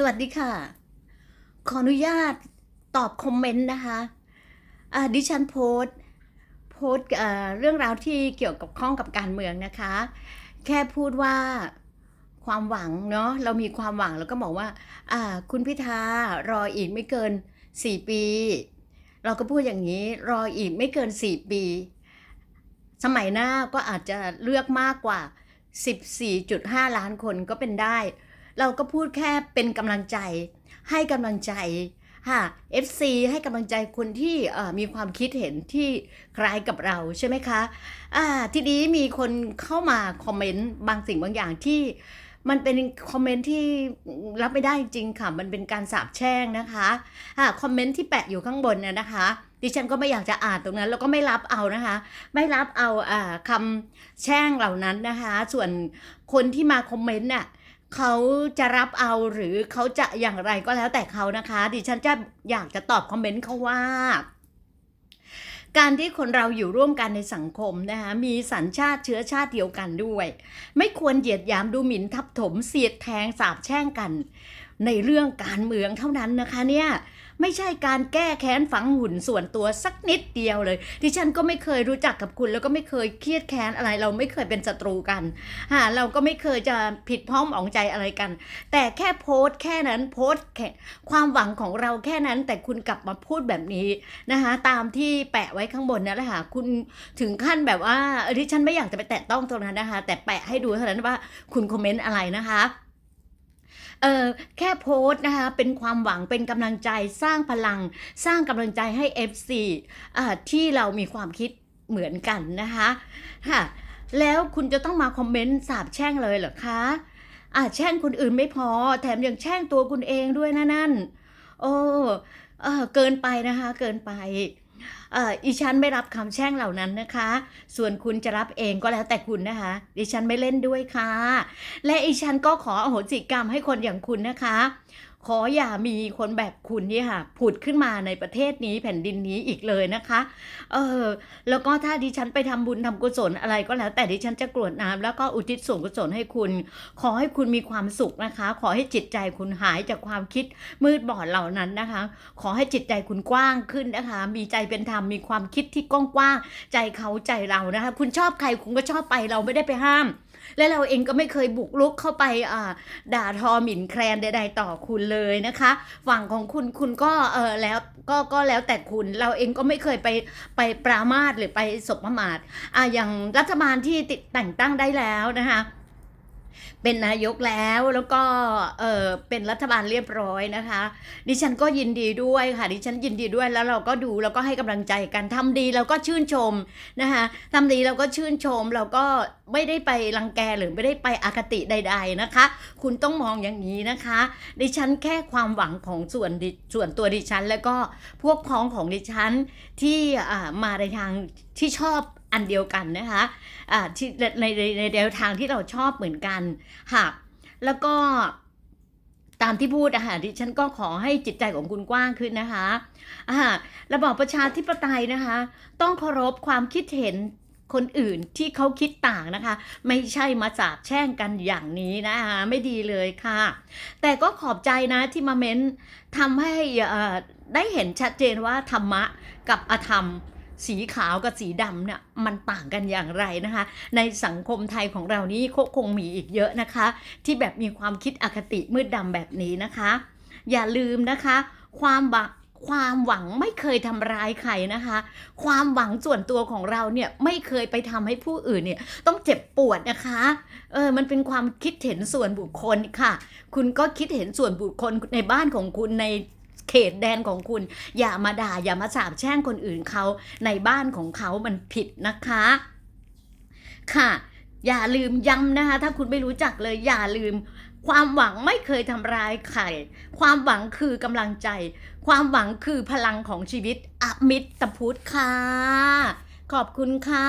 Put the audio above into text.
สวัสดีค่ะ ขออนุญาตตอบคอมเมนต์นะคะดิฉันโพสโพสเอ่อเรื่องราวที่เกี่ยวกับข้องกับการเมืองนะคะ แค่พูดว่าความหวังเนาะเรามีความหวังแล้วก็บอกว่าอ่า คุณพิธารออีกไม่เกิน 4 ปี เราก็พูดอย่างนี้รออีกไม่เกิน 4 ปี สมัยหน้าก็อาจจะเลือกมากกว่า 14.5 ล้านคนก็เป็นได้ เราก็พูดแค่เป็นกำลังใจ ให้กำลังใจค่ะ FC ให้กำลังใจคนที่มีความคิดเห็นที่คล้ายกับเราใช่ไหมคะอ่าทีนี้มีคนเข้ามาคอมเมนต์บางสิ่งบางอย่างที่มันเป็นคอมเมนต์ที่รับไม่ได้จริงค่ะ มันเป็นการสาบแช่งนะคะอ่าคอมเมนต์ที่แปะอยู่ข้างบนน่ะนะคะ ดิฉันก็ไม่อยากจะอ่านตรงนั้น แล้วก็ไม่รับเอานะคะ ไม่รับเอาอ่าคำแช่งเหล่านั้นนะคะ ส่วนคนที่มาคอมเมนต์น่ะ เขาจะรับเอาหรือเขาจะอย่างไรก็แล้วแต่เขานะคะ ดิฉันจะอยากจะตอบคอมเมนต์เขาว่า การที่คนเราอยู่ร่วมกันในสังคมนะคะมีสัญชาติเชื้อชาติเดียวกันด้วย ไม่ควรเหยียดหยามดูหมิ่นทับถมเสียดแทงสาบแช่งกัน ในเรื่องการเมืองเท่านั้นนะคะเนี่ย ไม่ใช่การแก้แค้นฝังหุ่นส่วนตัวสักนิดเดียวเลยดิฉันก็ไม่เคยรู้จักกับคุณ แล้วก็ไม่เคยเครียดแค้นอะไร เราไม่เคยเป็นศัตรูกันฮะเราก็ไม่เคยจะผิดพ้องหมองใจอะไรกัน แต่แค่โพสต์แค่นั้นโพสต์ความหวังของเราแค่นั้น แต่คุณกลับมาพูดแบบนี้นะคะตามที่แปะไว้ข้างบนนั่นแหละค่ะคุณถึงขั้นแบบว่าดิฉันไม่อยากจะไปแตะต้องตรงนั้นนะคะ แต่แปะให้ดูเท่านั้นว่าคุณคอมเมนต์อะไรนะคะ เออแค่โพสต์นะคะ เป็นความหวังเป็นกำลังใจสร้างพลัง สร้างกำลังใจให้ FC อ่าที่เรามีความคิดเหมือนกันนะคะค่ะแล้วคุณจะต้องมาคอมเมนต์สาบแช่งเลยเหรอคะอ่าแช่งคนอื่นไม่พอ แถมยังแช่งตัวคุณเองด้วยนะนั่น โอ้เออเกินไปนะคะ เกินไป อีฉันไม่รับคำแช่งเหล่านั้นนะคะ ส่วนคุณจะรับเองก็แล้วแต่คุณนะคะ ดิฉันไม่เล่นด้วยค่ะ และอีฉันก็ขออโหสิกรรมให้คนอย่างคุณนะคะ ขออย่ามีคนแบบคุณนี่ค่ะผุดขึ้นมาในประเทศนี้แผ่นดินนี้อีกเลยนะคะ เออแล้วก็ถ้าดิฉันไปทำบุญทำกุศลอะไรก็แล้ว แต่ดิฉันจะกรวดน้ำแล้วก็อุทิศส่วนกุศลให้คุณ ขอให้คุณมีความสุขนะคะ ขอให้จิตใจคุณหายจากความคิดมืดบอดเหล่านั้นนะคะ ขอให้จิตใจคุณกว้างขึ้นนะคะ มีใจเป็นธรรมมีความคิดที่กว้างๆใจเขาใจเรานะคะ คุณชอบใครคุณก็ชอบไปเราไม่ได้ไปห้าม และเราเองก็ไม่เคยบุกรุกเข้าไปด่าทอหมิ่นแคลนใด ๆ ต่อคุณเลยนะคะ ฝั่งของคุณคุณก็เออแล้วก็ก็แล้วแต่คุณเราเองก็ไม่เคยไปไปปรามาทหรือไปสบประมาทอะอย่างรัฐบาลที่ติดแต่งตั้งได้แล้วนะคะ เป็นนายกแล้วแล้วก็เออเป็นรัฐบาลเรียบร้อยนะคะ ดิฉันก็ยินดีด้วยค่ะ ดิฉันยินดีด้วยแล้วเราก็ดูแล้วก็ให้กำลังใจกันทำดีเราก็ชื่นชมนะคะทำดีเราก็ชื่นชมเราก็ไม่ได้ไปรังแกหรือไม่ได้ไปอคติใด ๆนะคะ คุณต้องมองอย่างนี้นะคะ ดิฉันแค่ความหวังของส่วนส่วนตัวดิฉัน แล้วก็พวกพ้องของดิฉันที่อ่ามาในทางที่ชอบ อันเดียวกันนะคะอ่าที่ในในในแนวทางที่เราชอบเหมือนกันค่ะแล้วก็ตามที่พูดอะค่ะดิฉันก็ขอให้จิตใจของคุณกว้างขึ้นนะคะอ่าระบอบประชาธิปไตยนะคะ ต้องเคารพความคิดเห็นคนอื่นที่เขาคิดต่างนะคะ ไม่ใช่มาสาบแช่งกันอย่างนี้นะคะไม่ดีเลยค่ะ แต่ก็ขอบใจนะที่มาเม้นทำให้อ่อได้เห็นชัดเจนว่าธรรมะกับอธรรม สีขาวกับสีดำเนี่ยมันต่างกันอย่างไรนะคะ ในสังคมไทยของเรานี่ก็คงมีอีกเยอะนะคะ ที่แบบมีความคิดอคติมืดดำแบบนี้นะคะ อย่าลืมนะคะ ความหวังความหวังไม่เคยทำร้ายใครนะคะ ความหวังส่วนตัวของเราเนี่ยไม่เคยไปทำให้ผู้อื่นเนี่ยต้องเจ็บปวดนะคะ เออ มันเป็นความคิดเห็นส่วนบุคคลค่ะ คุณก็คิดเห็นส่วนบุคคลในบ้านของคุณใน เขตแดนของคุณ อย่ามาด่าอย่ามาสาบแช่งคนอื่นเขาในบ้านของเขามันผิดนะคะ ค่ะ อย่าลืมย้ำนะคะ ถ้าคุณไม่รู้จักเลย อย่าลืม ความหวังไม่เคยทำร้ายใครความหวังคือกำลังใจ ความหวังคือพลังของชีวิตอมิตรพุทธค่ะ ขอบคุณค่ะ